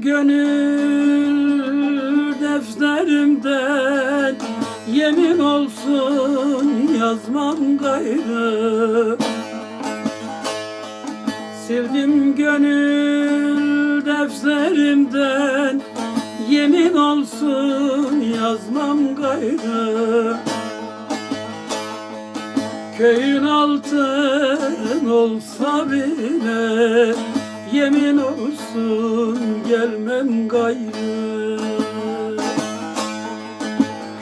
gönül defterimden. Yemin olsun yazmam gayrı. Sildim gönül defterimden. Yemin olsun yazmam gayrı. Köyün altın olsa bile Yemin olsun gelmem gayrı.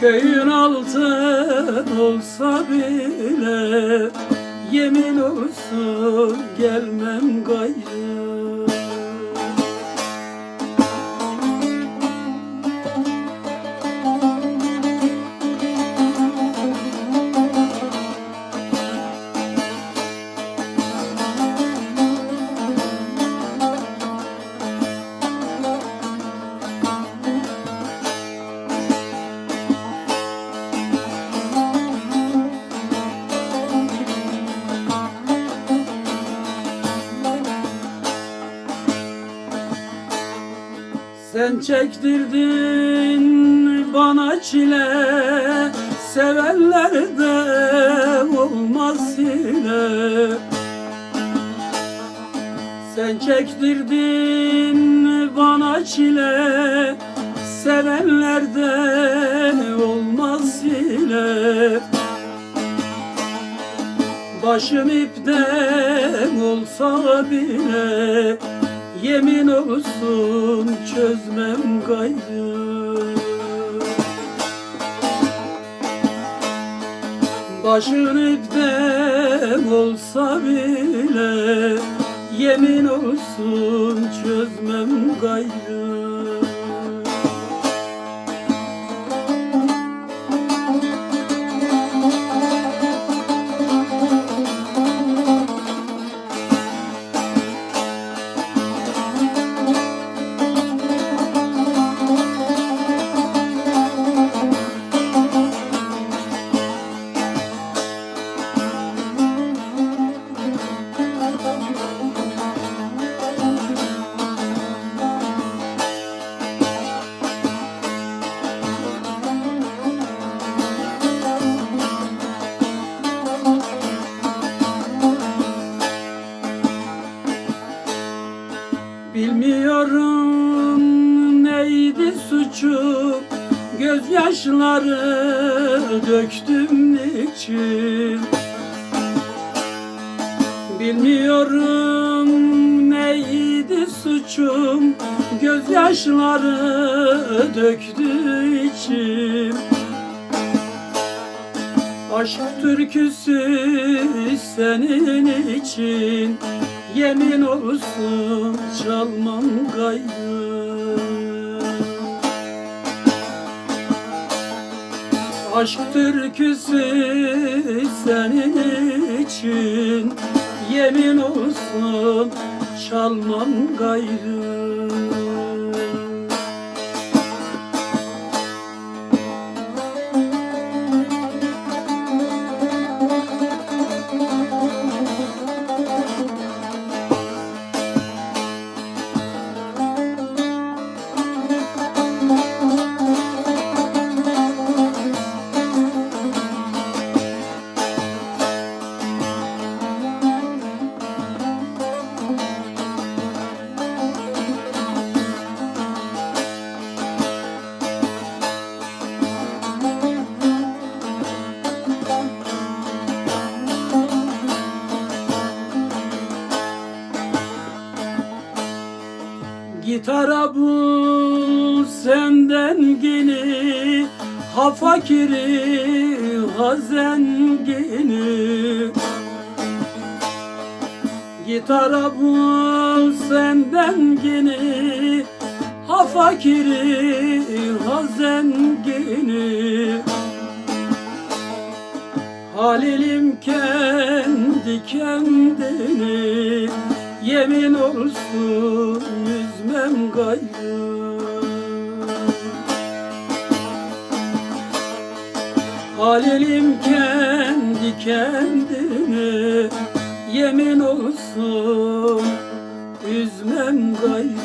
Köyün altın olsa bile Yemin olsun gelmem gayrı Sen çektirdin bana çile Sevenlerde olmaz hile. Sen çektirdin bana çile Sevenlerde olmaz hile. Başım ipten olsa bile Yemin olsun çözmem gayrı. Başın ipten olsa bile Yemin olsun çözmem gayrı Bilmiyorum neydi suçu. Gözyaşları döktüm niçin? Bilmiyorum neydi suçum. Gözyaşları döktü içim. Aşk türküsü senin için Yemin olsun çalmam gayrı. Aşk türküsü senin için. Yemin olsun çalmam gayrı Gitara bul senden gini Ha fakiri ha zengini. Gitara bul senden gini Ha fakiri ha zengini. Halilim kendi kendini Yemin olsun Yaşarım gayrı Halelim kendi kendime Yemin olsun üzmem gayrı.